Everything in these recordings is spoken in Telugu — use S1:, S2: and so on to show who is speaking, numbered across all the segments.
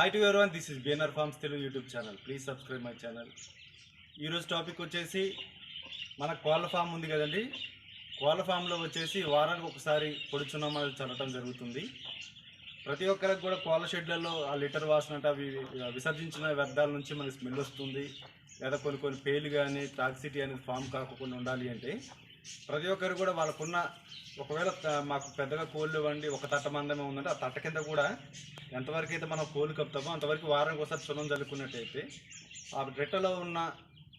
S1: Hi to everyone this is B N R farms Telugu YouTube channel please subscribe my channel ఈరోజు టాపిక్ వచ్చేసి మన కోళ్ళ ఫామ్ ఉంది కదండి. కోళ్ళ ఫామ్లో వచ్చేసి వారానికి ఒకసారి పొడి చల్లటం జరుగుతుంది. ప్రతి ఒక్కరికి కూడా కోళ్ళ షెడ్లలో ఆ లిటర్ వాసన అవి విసర్జించిన వ్యర్థాల నుంచి మనకి స్మెల్ వస్తుంది. లేదా కొన్ని కొన్ని పేలు కానీ టాక్సిటీ అనేది ఫామ్ కాకుండా ఉండాలి అంటే ప్రతి ఒక్కరు కూడా వాళ్ళకున్న ఒకవేళ మాకు పెద్దగా కోళ్ళు ఇవ్వండి ఒక తట్ట మందమే ఉందంటే ఆ తట్ట కింద కూడా ఎంతవరకు అయితే మనం కోళ్ళు కప్తామో అంతవరకు వారానికి ఒకసారి చులం చల్లుకున్నట్టయితే ఆ రెట్టలో ఉన్న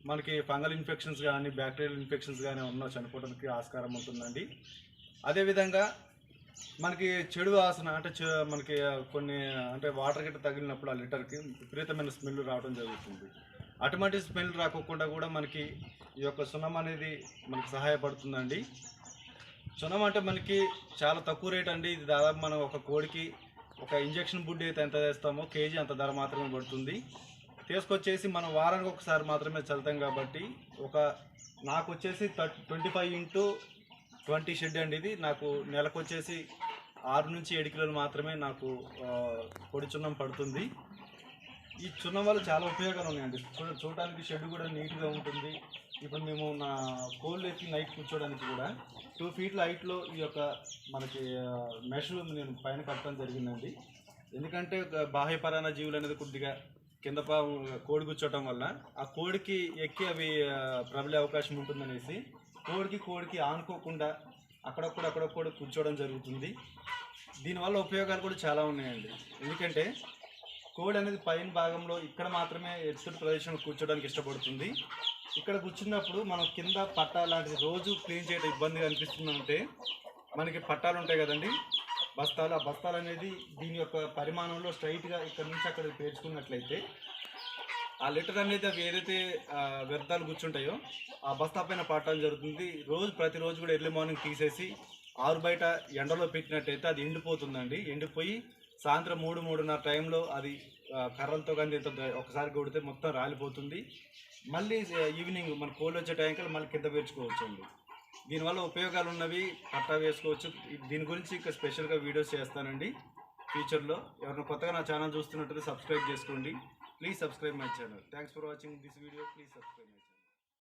S1: మనకి ఫంగల్ ఇన్ఫెక్షన్స్ కానీ బ్యాక్టీరియల్ ఇన్ఫెక్షన్స్ కానీ ఉన్న చనిపోవడానికి ఆస్కారం ఉంటుందండి. అదేవిధంగా మనకి చెడు వాసన అంటే చె- మనకి కొన్ని అంటే వాటర్ గిట్ట తగిలినప్పుడు ఆ లిటర్కి విపరీతమైన స్మెల్ రావడం జరుగుతుంది. అటువంటి స్మెల్ రాకోకుండా కూడా మనకి ఈ యొక్క సున్నం అనేది మనకు సహాయపడుతుందండి. సున్నం అంటే మనకి చాలా తక్కువ రేట్ అండి. ఇది దాదాపు మనం ఒక కోడికి ఒక ఇంజక్షన్ బుడ్డి అయితే ఎంత చేస్తామో కేజీ అంత ధర మాత్రమే పడుతుంది. తీసుకొచ్చేసి మనం వారానికి ఒకసారి మాత్రమే చల్లుతాం కాబట్టి ఒక నాకు వచ్చేసి twenty five into twenty shed అండి ఇది. నాకు నెలకు వచ్చేసి ఆరు నుంచి ఏడు కిలోలు మాత్రమే నాకు పొడి చున్నం పడుతుంది. ఈ చున్నం వల్ల చాలా ఉపయోగాలు ఉన్నాయండి. చూడటానికి షెడ్ కూడా నీట్గా ఉంటుంది. ఇప్పుడు మేము నా కోల్డ్ ఎత్తి నైట్ కూర్చోడానికి కూడా టూ ఫీట్ల హైట్లో ఈ యొక్క మనకి మెష్ నేను పైన కట్టడం జరిగిందండి. ఎందుకంటే ఒక బాహ్యపరాణ జీవులు అనేది కొద్దిగా కింద పా- కోడి కూర్చోవటం వల్ల ఆ కోడికి ఎక్కి అవి ప్రబలే అవకాశం ఉంటుందనేసి కోడికి కోడికి ఆనుకోకుండా అక్కడక్కడ అక్కడక్కడ కూర్చోవడం జరుగుతుంది. దీనివల్ల ఉపయోగాలు కూడా చాలా ఉన్నాయండి. ఎందుకంటే కోడి అనేది పైన భాగంలో ఇక్కడ మాత్రమే ఎత్తుడు ప్రదేశంలో కూర్చోడానికి ఇష్టపడుతుంది. ఇక్కడ కూర్చున్నప్పుడు మనం కింద పట్టా లాంటిది రోజు క్లీన్ చేయడం ఇబ్బందిగా అనిపిస్తుందంటే మనకి పట్టాలు ఉంటాయి కదండి. బస్తాలు ఆ బస్తాలు అనేది దీని యొక్క పరిమాణంలో స్ట్రైట్గా ఇక్కడ నుంచి అక్కడ పేర్చుకున్నట్లయితే ఆ లిటర్ అనేది అవి ఏదైతే వ్యర్థాలు కూర్చుంటాయో ఆ బస్తా పైన పట్టడం జరుగుతుంది. రోజు ప్రతిరోజు కూడా ఎర్లీ మార్నింగ్ తీసేసి ఆరు బయట ఎండలో పెట్టినట్టయితే అది ఎండిపోతుందండి. ఎండిపోయి సాయంత్రం మూడు మూడున్నర టైంలో అది కర్రలతో కానీ దీంతో ఒకసారి కొడితే మొత్తం రాలిపోతుంది. మళ్ళీ ఈవినింగ్ మన కోళ్ళు వచ్చే టైంకి మళ్ళీ కింద పేర్చుకోవచ్చు అండి దీనివల్ల ఉపయోగాలు ఉన్నవి పట్టా వేసుకోవచ్చు. దీని గురించి ఇంకా స్పెషల్గా వీడియోస్ చేస్తానండి. ఫ్యూచర్లో ఎవరైనా కొత్తగా నా ఛానల్ చూస్తున్నట్టు సబ్స్క్రైబ్ చేసుకోండి. Please subscribe my channel thanks for watching this video please subscribe my channel